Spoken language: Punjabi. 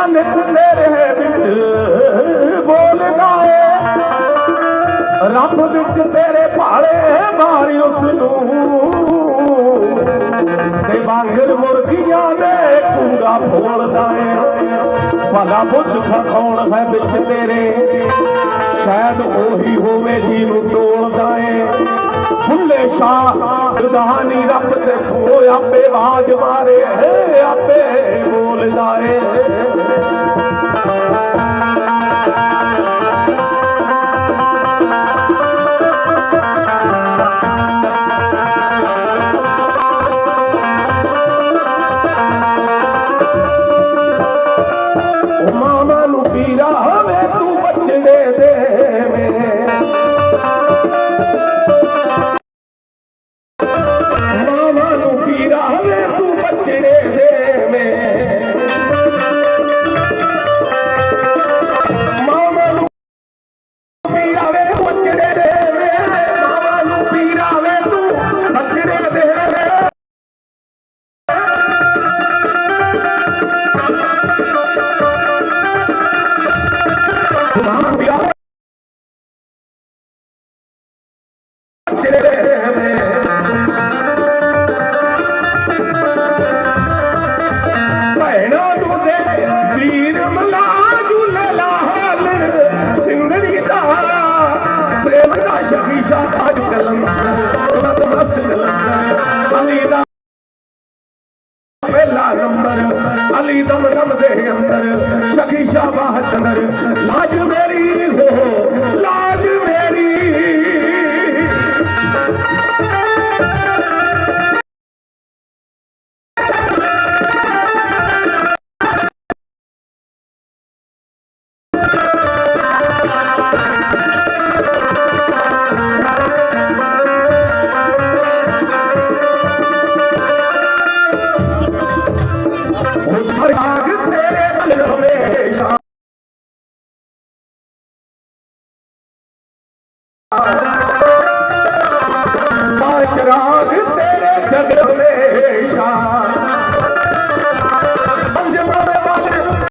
ਜਿਹੜਾ ਨਿਤ ਤੇਰੇ ਵਿੱਚ ਬੋਲਦਾ ਏ। ਰੱਬ ਵਿੱਚ ਤੇਰੇ ਭਾਲੇ ਮਾਰੀ ਉਸ ਨੂੰ ਤੇ ਵਾਂਗਰ ਮੁਰਗੀਆਂ ਦੇ ਕੂੜਾ ਫੋਲਦਾ ਏ। ਭਲਾ ਬੁੱਝ ਖਖੌਣ ਹੈ ਵਿੱਚ ਤੇਰੇ। ਸ਼ਾਇਦ ਉਹੀ ਹੋਵੇ ਜਿਹਨੂੰ ਟੋਲਦਾ ਏ। ਭੁੱਲੇ ਸ਼ਾਹ ਰਦਾਨੀ ਰੱਬ ਤੇ ਥੋ ਆਪੇ ਆਵਾਜ਼ ਮਾਰੇ ਆਪੇ ਬੋਲਦਾ ਏ ਮਾਮਾ ਨੂੰ ਪੀਰਾ ਹੋਵੇ, ਤੂੰ ਬਚੜੇ ਦੇਵੇਂ ਤੂੰ ਸੇਵ ਦਾ ਸ਼ਕੀਸ਼ਾ ਤਾਜ ਕਲਮ ਨਤ ਮਸਤ ਕਲਮ ਅਲੀ ਪਹਿਲਾ ਨੰਬਰ, ਅਲੀ ਦਮ ਦਮ ਦੇ ਅੰਦਰ, ਸ਼ਕੀਸ਼ਾ ਬਾਹਤ ਅੰਦਰ। ਲਾਜ ਮੇਰੀ Bye,